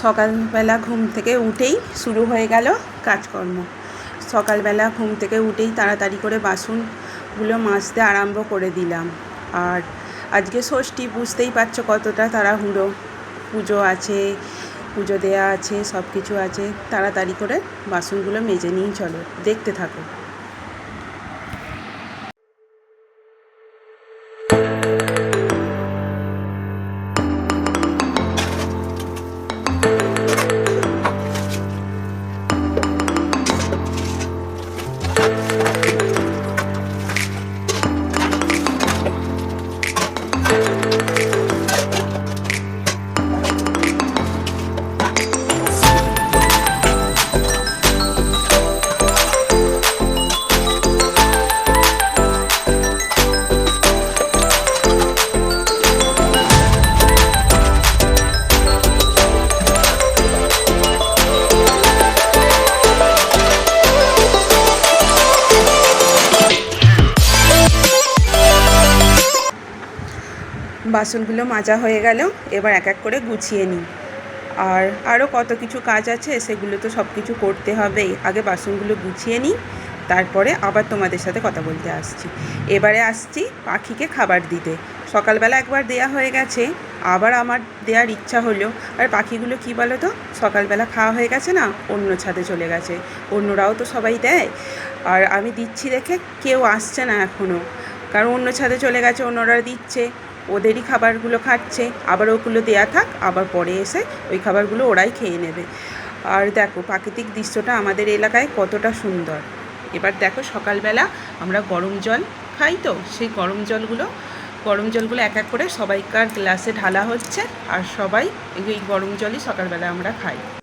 সকালবেলা ঘুম থেকে উঠেই শুরু হয়ে গেল কাজকর্ম। সকালবেলা ঘুম থেকে উঠেই তাড়াতাড়ি করে বাসনগুলো মাজতে আরম্ভ করে দিলাম। আর আজকে ষষ্ঠী, বুঝতেই পারছ কতটা তাড়াহুড়ো। পুজো আছে, পুজো দেওয়া আছে সব কিছু আছে। তাড়াতাড়ি করে বাসনগুলো মেজে নিয়েই চলো, দেখতে থাকো। বাসনগুলো মাজা হয়ে গেল, এবার এক এক করে গুছিয়ে নিই। আর আরও কত কিছু কাজ আছে, সেগুলো তো সব কিছু করতে হবেই আগে বাসনগুলো গুছিয়ে নিই, তারপরে আবার তোমাদের সাথে কথা বলতে আসছি। এবারে আসছি পাখিকে খাবার দিতে। সকালবেলা একবার দেয়া হয়ে গেছে, আবার আমার দেওয়ার ইচ্ছা হলো। আর পাখিগুলো কী বলো তো সকালবেলা খাওয়া হয়ে গেছে না, অন্য ছাদে চলে গেছে। অন্যরাও তো সবাই দেয়। আর আমি দিচ্ছি দেখে কেউ আসছে না এখনও কারণ অন্য ছাদে চলে গেছে, অন্যরা দিচ্ছে। ওদেরই খাবারগুলো খাচ্ছে, আবার ওগুলো দেয়া থাক, আবার পরে এসে ওই খাবারগুলো ওরাই খেয়ে নেবে। আর দেখো, প্রাকৃতিক দৃশ্যটা আমাদের এলাকায় কতটা সুন্দর। এবার দেখো, সকালবেলা আমরা গরম জল খাই তো, সেই গরম জলগুলো গরম জলগুলো এক এক করে সবাইকার গ্লাসে ঢালা হচ্ছে, আর সবাই এই গরম জলই সকালবেলা আমরা খাই।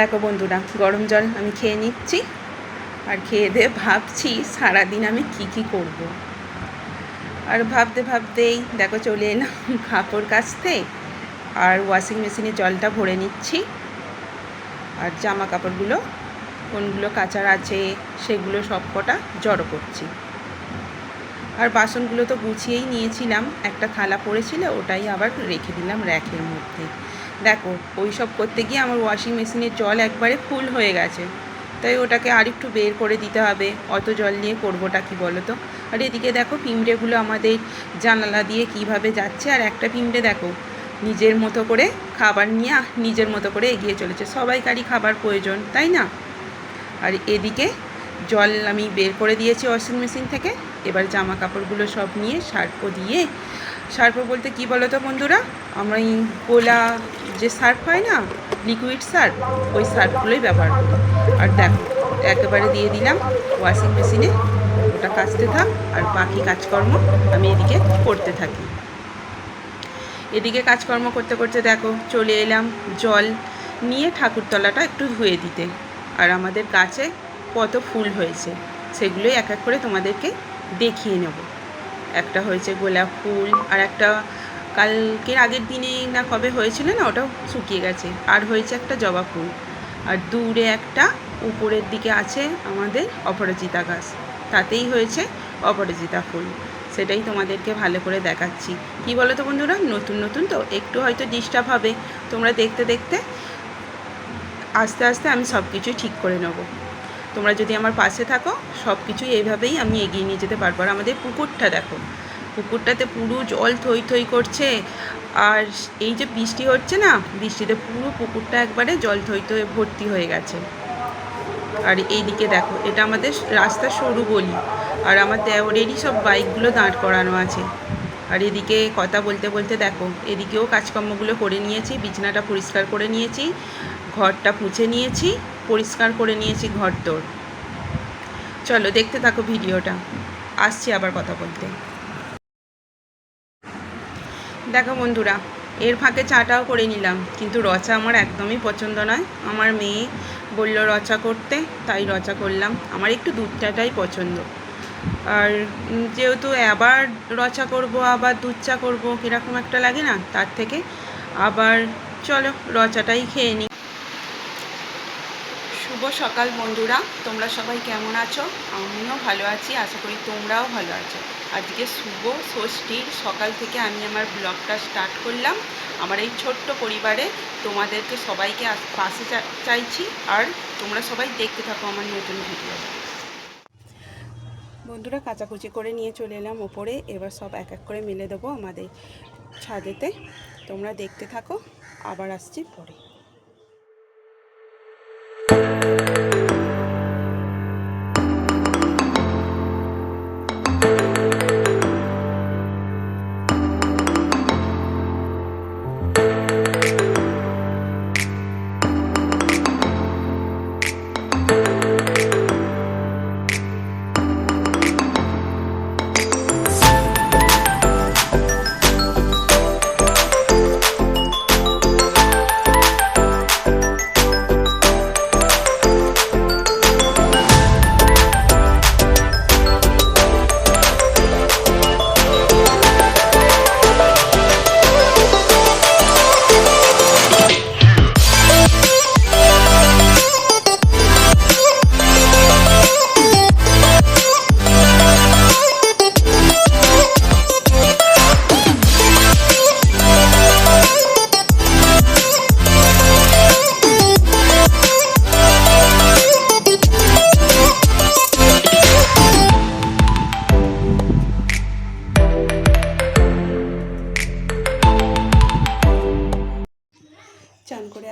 দেখো বন্ধুরা, গরম জল আমি খেয়ে নিচ্ছি আর খেয়ে দিয়ে ভাবছি সারাদিন আমি কি কি করব। আর ভাবতে ভাবতেই দেখো চলে এলাম কাপড় কাচতে আর ওয়াশিং মেশিনে জলটা ভরে নিচ্ছি। আর জামা কাপড়গুলো, কোনগুলো কাচার আছে সেগুলো সব কটা জড়ো করছি। আর বাসনগুলো তো গুছিয়েই নিয়েছিলাম, একটা থালা পড়েছিল ওটাই আবার রেখে দিলাম র্যাকের মধ্যে। দেখো ওই সব করতে গিয়ে আমার ওয়াশিং মেশিনের জল একবারে ফুল হয়ে গেছে। তাই ওটাকে আরেকটু বের করে দিতে হবে, অত জল নিয়ে করবোটা কি বলো তো আর এদিকে দেখো পিঁমড়েগুলো আমাদের জানালা দিয়ে কীভাবে যাচ্ছে, আর একটা পিঁমড়ে দেখো, নিজের মতো করে খাবার নিয়ে নিজের মতো করে এগিয়ে চলেছে। সবাইকারই খাবার প্রয়োজন, তাই না? আর এদিকে জল আমি বের করে দিয়েছি ওয়াশিং মেশিন থেকে, এবার জামা কাপড়গুলো সব নিয়ে সার্ফও দিয়ে, সার্ফও বলতে কি বলো তো বন্ধুরা? আমরা গোলা যে সার্ফ হয় না লিকুইড সার্ফ, ওই সার্ফগুলোই ব্যবহার করি আর দেখো, একেবারে দিয়ে দিলাম ওয়াশিং মেশিনে ওটা কাচতে থাক আর বাকি কাজকর্ম আমি এদিকে করতে থাকি। এদিকে কাজকর্ম করতে করতে দেখো, চলে এলাম জল নিয়ে ঠাকুরতলাটা একটু ধুয়ে দিতে। আর আমাদের গাছে কত ফুল হয়েছে, সেগুলোই এক এক করে তোমাদেরকে দেখিয়ে নেব। একটা হয়েছে গোলাপ ফুল, আর একটা কালকের আগের দিনে না কবে হয়েছিল না, ওটাও শুকিয়ে গেছে। আর হয়েছে একটা জবা ফুল। আর দূরে একটা, উপরের দিকে আছে আমাদের অপরাজিতা গাছ। তাতেই হয়েছে অপরাজিতা ফুল। সেটাই তোমাদেরকে ভালো করে দেখাচ্ছি। কি বলো তো বন্ধুরা? নতুন নতুন তো একটু হয়তো ডিস্টার্ব হবে। তোমরা দেখতে দেখতে আস্তে আস্তে আমি সব কিছুই ঠিক করে নেব। তোমরা যদি আমার পাশে থাকো সব কিছুই এইভাবেই আমি এগিয়ে নিয়ে যেতে পারব। আর আমাদের পুকুরটা দেখো। পুকুরটাতে পুরো জল থই থই করছে। আর এই যে বৃষ্টি হচ্ছে না, বৃষ্টিতে পুরো পুকুরটা একবারে জল থই থই ভর্তি হয়ে গেছে। আর এইদিকে দেখো, এটা আমাদের রাস্তা সরু গলি, আর আমার দেওরেরই সব বাইকগুলো দাঁড় করানো আছে। আর এদিকে কথা বলতে বলতে দেখো, এদিকেও কাজকর্মগুলো করে নিয়েছি, বিছানাটা পরিষ্কার করে নিয়েছি, ঘরটা পুছে নিয়েছি, পরিষ্কার করে নিয়েছি ঘর তোর চলো দেখতে থাকো ভিডিওটা। আসছি আবার কথা বলতে। দেখো বন্ধুরা, এর ফাঁকে চাটাও করে নিলাম, কিন্তু রচা আমার একদমই পছন্দ নয়। আমার মেয়ে বলল রচা করতে, তাই রচা করলাম। আমার একটু দুধ চাটাই পছন্দ। আর যেহেতু আবার রচা করব, আবার দুধ চা করব, কীরকম একটা লাগে না, তার থেকে আবার চলো রচাটাই খেয়ে নিই। শুভ সকাল বন্ধুরা, তোমরা সবাই কেমন আছো? আমিও ভালো আছি, আশা করি তোমরাও ভালো আছো। আজকে শুভ ষষ্ঠীর সকাল থেকে আমি আমার ব্লগটা স্টার্ট করলাম। আমার এই ছোট্ট পরিবারে তোমাদেরকে সবাইকে পাশে চাইছি। আর তোমরা সবাই দেখতে থাকো আমার নতুন ভিডিও বন্ধুরা, কাচাকুচি করে নিয়ে চলে এলাম ওপরে। এবার সব এক এক করে মিলে দেবো আমাদের ছাদেতে। তোমরা দেখতে থাকো। আবার আসছি পরে।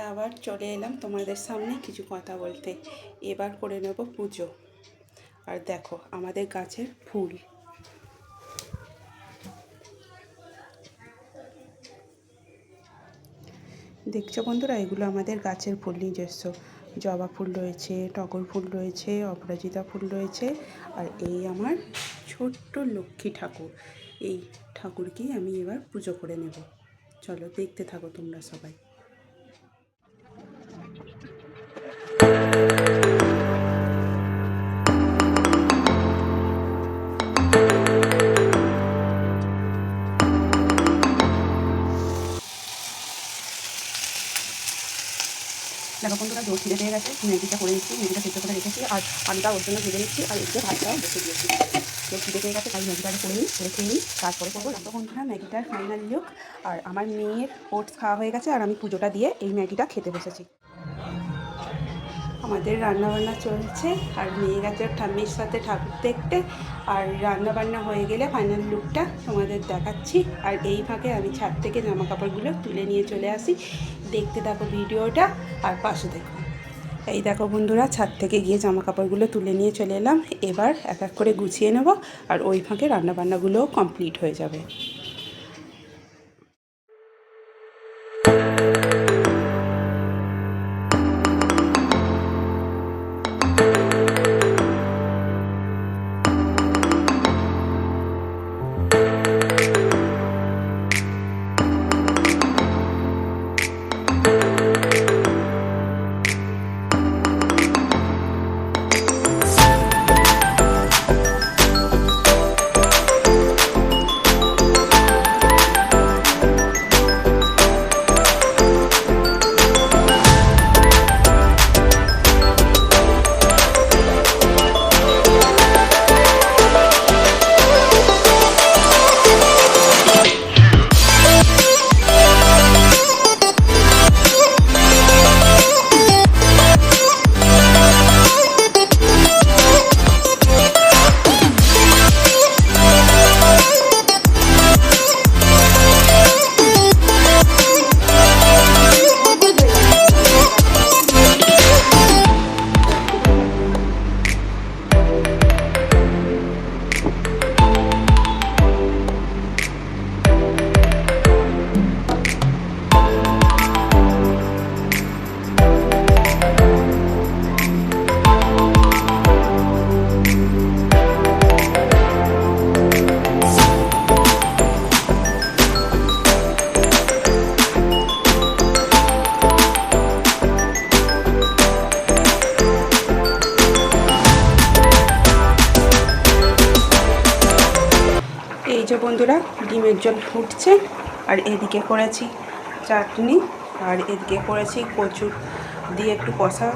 আবার চলে এলাম তোমাদের সামনে কিছু কথা বলতে। এবার করে নেব পুজো। আর দেখো, আমাদের গাছের ফুল। দেখছ বন্ধুরা, এগুলো আমাদের গাছের ফুল নিজস্ব। জবা ফুল রয়েছে, টগর ফুল রয়েছে, অপরাজিতা ফুল রয়েছে, আর এই আমার ছোট্ট লক্ষ্মী ঠাকুর। এই ঠাকুরকেই আমি এবার পুজো করে নেব। চলো, দেখতে থাকো তোমরা সবাই। দেখো বন্ধুরা জোর ছিঁড়ে পেয়ে গেছে। ম্যাগিটা করে নিচ্ছি ম্যাগিটা সেদ্ধ করে রেখেছি, আর আলুটা ওর জন্য ভেজে নিচ্ছি, আর এদিকে ভাতটাও বসে দিয়েছি। জোর ছিঁড়ে পেয়ে গেছে, তাই ম্যাগিটা করে নিই, করে খেয়ে নিই, তারপরে করব। দেখো বন্ধুরা, ম্যাগিটার ফাইনাল লুক আর আমার মেয়ের ওটস খাওয়া হয়ে গেছে, আর আমি পুজোটা দিয়ে এই ম্যাগিটা খেতে বসেছি। আমাদের রান্নাবান্না চলছে, আর মেয়ে গেছে ঠাম্মির সাথে ঠাকুর দেখতে, আর রান্নাবান্না হয়ে গেলে ফাইনাল লুকটা তোমাদের দেখাচ্ছি। আর এই ফাঁকে আমি ছাদ থেকে জামা কাপড়গুলো তুলে নিয়ে চলে আসি। দেখতে থাকো ভিডিওটা, আর পাশে দেখো। এই দেখো বন্ধুরা, ছাদ থেকে গিয়ে জামা কাপড়গুলো তুলে নিয়ে চলে এলাম। এবার এক এক করে গুছিয়ে নেব, আর ওই ফাঁকে রান্নাবান্নাগুলোও কমপ্লিট হয়ে যাবে। বন্ধুরা ডিমের জল ফুটছে, আর এদিকে করেছি চাটনি, আর এদিকে করেছি কচুর দিয়ে একটু কষা,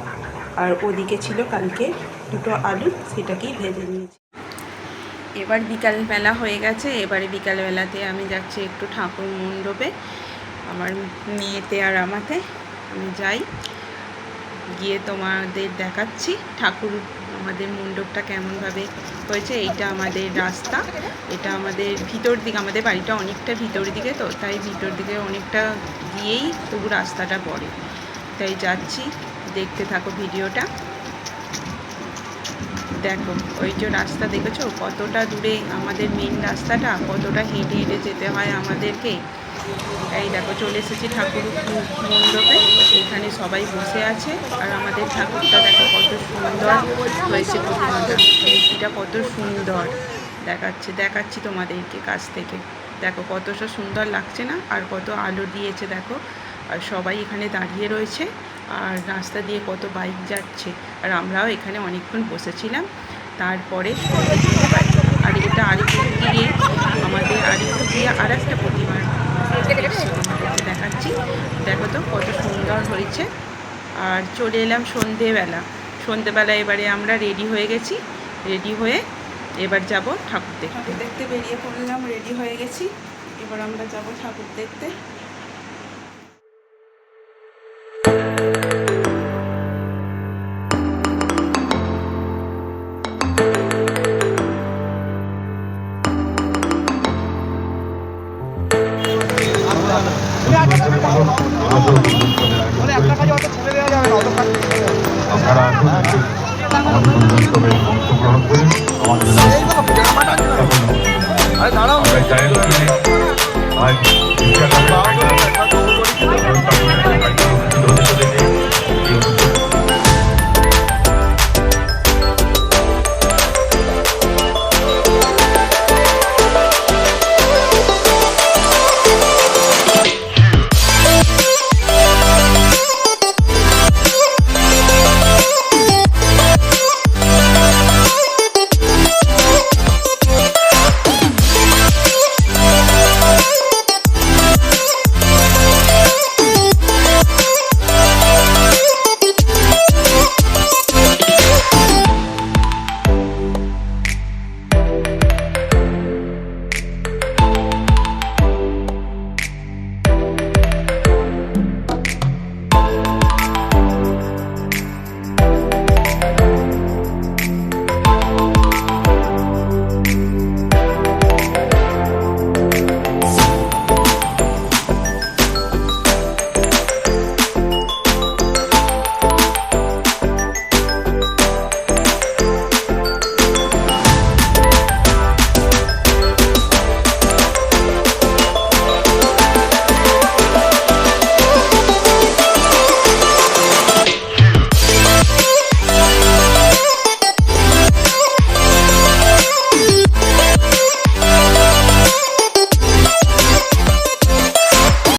আর ওদিকে ছিল কালকে দুটো আলু, সেটাকেই ভেজে নিয়েছি। এবার বিকালবেলা হয়ে গেছে, এবারে বিকালবেলাতে আমি যাচ্ছি একটু ঠাকুর মণ্ডপে, আমার মেয়েতে আর আমাতে, আমি যাই, গিয়ে তোমাদের দেখাচ্ছি ঠাকুর আমাদের মণ্ডপটা কেমনভাবে হয়েছে, এইটা আমাদের রাস্তা। এটা আমাদের ভিতর দিকে, আমাদের বাড়িটা অনেকটা ভিতর দিকে তো, তাই ভিতর দিকে অনেকটা গিয়েই তবু রাস্তাটা পড়ে। তাই যাচ্ছি, দেখতে থাকো ভিডিওটা। দেখো, ওই যে রাস্তা দেখেছ, কতটা দূরে আমাদের মেন রাস্তাটা, কতটা হেঁটে হেঁটে যেতে হয় আমাদেরকে। এই দেখো, চলে এসেছি ঠাকুর মণ্ডপে। এখানে সবাই বসে আছে। আর আমাদের ঠাকুরটা দেখো কত সুন্দর হয়েছে প্রতিমাটা কত সুন্দর দেখাচ্ছে, দেখাচ্ছি তোমাদেরকে কাছ থেকে। দেখো কতটা সুন্দর লাগছে না? আর কত আলো দিয়েছে, দেখো। আর সবাই এখানে দাঁড়িয়ে রয়েছে। আর রাস্তা দিয়ে কত বাইক যাচ্ছে। আর আমরাও এখানে অনেকক্ষণ বসেছিলাম। তারপরে। আর এটা আরেকটু গিয়ে আমাদের আরেকটু গিয়ে আর একটা দেখাচ্ছি। দেখো তো কত সুন্দর হয়েছে। আর চলে এলাম সন্ধেবেলা। সন্ধেবেলা এবারে আমরা রেডি হয়ে গেছি। রেডি হয়ে এবার যাব ঠাকুর দেখতে। দেখতে বেরিয়ে পড়লাম রেডি হয়ে গেছি। এবার আমরা যাব ঠাকুর দেখতে।